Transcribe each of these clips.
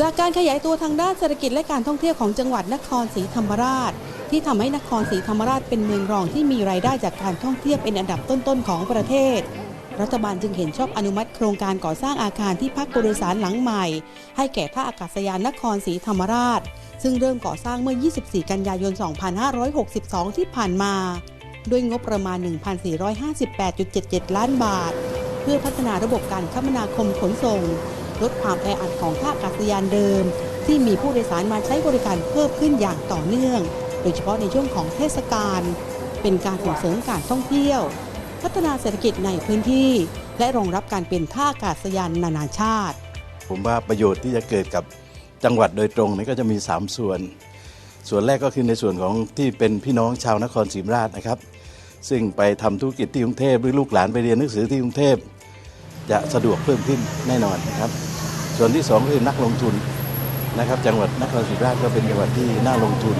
จากการขยายตัวทางด้านเศรษฐกิจและการท่องเที่ยวของจังหวัดนครศรีธรรมราช ที่ทำให้นครศรีธรรมราชเป็นเมืองรองที่มีรายได้จากการท่องเที่ยวเป็นอันดับต้นๆของประเทศ รัฐบาลจึงเห็นชอบอนุมัติโครงการก่อสร้างอาคารที่พักผู้โดยสารหลังใหม่ ให้แก่ท่าอากาศยานนครศรีธรรมราช ซึ่งเริ่มก่อสร้างเมื่อ 24 กันยายน 2562 ที่ผ่านมา ด้วยงบประมาณ 1,458.77 ล้านบาท เพื่อพัฒนาระบบการคมนาคมขนส่ง ลดความแออัดของท่าอากาศยานเดิม ที่มีผู้โดยสารมาใช้บริการเพิ่มขึ้นอย่างต่อเนื่อง โดยเฉพาะในช่วงของเทศกาลเป็นการส่งเสริมการท่องเที่ยว พัฒนาเศรษฐกิจในพื้นที่ และรองรับการเป็นท่าอากาศยานนานาชาติ ผมว่าประโยชน์ที่จะเกิดกับจังหวัดโดยตรงนี่ก็จะมี 3 ส่วน ส่วนแรกก็คือในส่วนของที่เป็นพี่น้องชาวนครศรีธรรมราชนะครับ ซึ่งไปทำธุรกิจที่กรุงเทพหรือลูกหลานไปเรียนหนังสือที่กรุงเทพจะสะดวกเพิ่มขึ้นแน่นอนนะครับ ส่วนที่สองก็คือนักลงทุนนะครับ จังหวัดนครศรีธรรมราชก็เป็นจังหวัดที่น่าลงทุน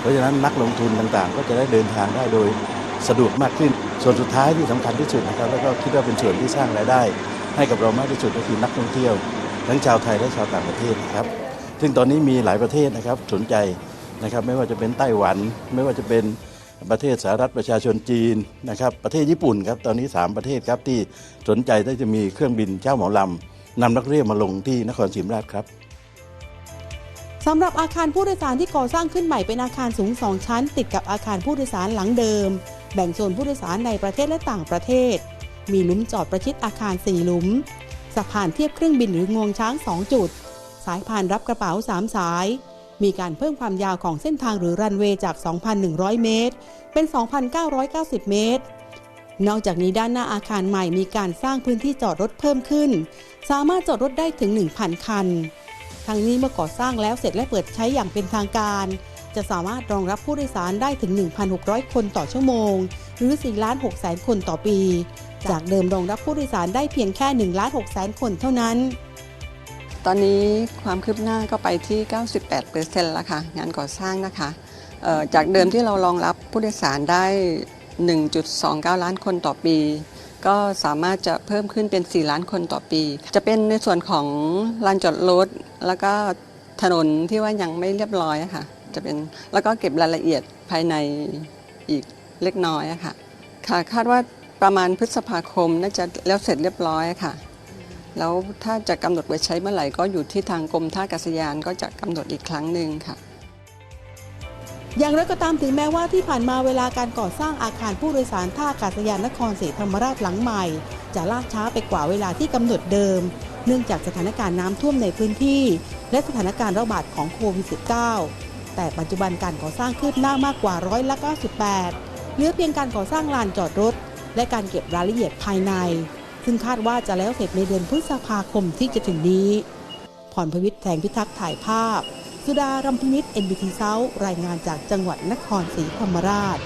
เพราะฉะนั้นนักลงทุนต่างๆ ก็จะได้เดินทางได้โดยสะดวกมากขึ้น ส่วนสุดท้ายที่สำคัญที่สุดนะครับ แล้วก็คิดว่าเป็นส่วนที่สร้างรายได้ ให้กับเรามากที่สุดก็คือนักท่องเที่ยว ทั้งชาวไทยและชาวต่างประเทศนะครับ ซึ่งตอนนี้มีหลายประเทศนะครับสนใจ นะครับไม่ว่าจะเป็นไต้หวัน ไม่ว่าจะเป็นประเทศสหรัฐประชาชนจีนนะครับประเทศญี่ปุ่นครับตอนนี้ 3 ประเทศครับที่สนใจที่จะมีเครื่องบินเช่าเหมาลำนำนักเรียนมาลงที่นครศรีธรรมราชครับสำหรับอาคารผู้โดยสารที่ก่อสร้างขึ้นใหม่เป็นอาคารสูง 2 ชั้น ติดกับอาคารผู้โดยสารหลังเดิม แบ่งโซนผู้โดยสารในประเทศและต่างประเทศ มีหลุมจอดประชิดอาคาร 4 หลุมสะพานเทียบเครื่องบินหรืองวงช้าง 2 จุด สายพานรับกระเป๋า 3 สาย มีการเพิ่มความยาวของเส้นทางหรือรันเวย์จาก 2,100 เมตร เป็น 2,990 เมตร นอกจากนี้ด้านหน้าอาคารใหม่มีการสร้างพื้นที่จอดรถเพิ่มขึ้น สามารถจอดรถได้ถึง 1,000 คัน ทั้งนี้เมื่อก่อสร้างแล้วเสร็จและเปิดใช้อย่างเป็นทางการ จะสามารถรองรับผู้โดยสารได้ถึง 1,600 คนต่อชั่วโมง หรือ4ล้าน6แสนคนต่อปี จากเดิมรองรับผู้โดยสารได้เพียงแค่1ล้าน6แสนคนเท่านั้น ตอนนี้ความคืบหน้าก็ไปที่ 98%แล้วค่ะ งานก่อสร้างนะคะจากเดิมที่เรารองรับผู้โดยสารได้ 1.29 ล้านคนต่อปี ก็สามารถจะเพิ่มขึ้นเป็น 4 ล้านคนต่อปี จะเป็นในส่วนของลานจอดรถแล้วก็ถนนที่ว่ายังไม่เรียบร้อยค่ะ จะเป็นแล้วก็เก็บรายละเอียดภายในอีกเล็กน้อยค่ะค่ะ คาดว่าประมาณพฤษภาคมน่าจะแล้วเสร็จเรียบร้อยค่ะ แล้วถ้าจะกำหนดไว้ใช้เมื่อไหร่ก็อยู่ที่ทางกรมท่าอากาศยานก็จะกำหนดอีกครั้งหนึ่งค่ะ อย่างไรก็ตามถึงแม้ว่าที่ผ่านมาเวลาการก่อสร้างอาคารผู้โดยสารท่าอากาศยานนครศรีธรรมราชหลังใหม่ จะล่าช้าไปกว่าเวลาที่กำหนดเดิม เนื่องจากสถานการณ์น้ำท่วมในพื้นที่ และสถานการณ์ระบาดของโควิด -19 แต่ปัจจุบันการก่อสร้างคืบหน้ามากกว่าร้อยละ98เหลือเพียงการก่อสร้างลานจอดรถ และการเก็บรายละเอียดภายใน ซึ่งคาดว่าจะแล้วเสร็จในเดือนพฤษภาคมที่จะถึงนี้ พรพวิทย์แสงพิทักษ์ถ่ายภาพ สุดารำพินิษ NBT เซารายงานจากจังหวัดนครศรีธรรมราช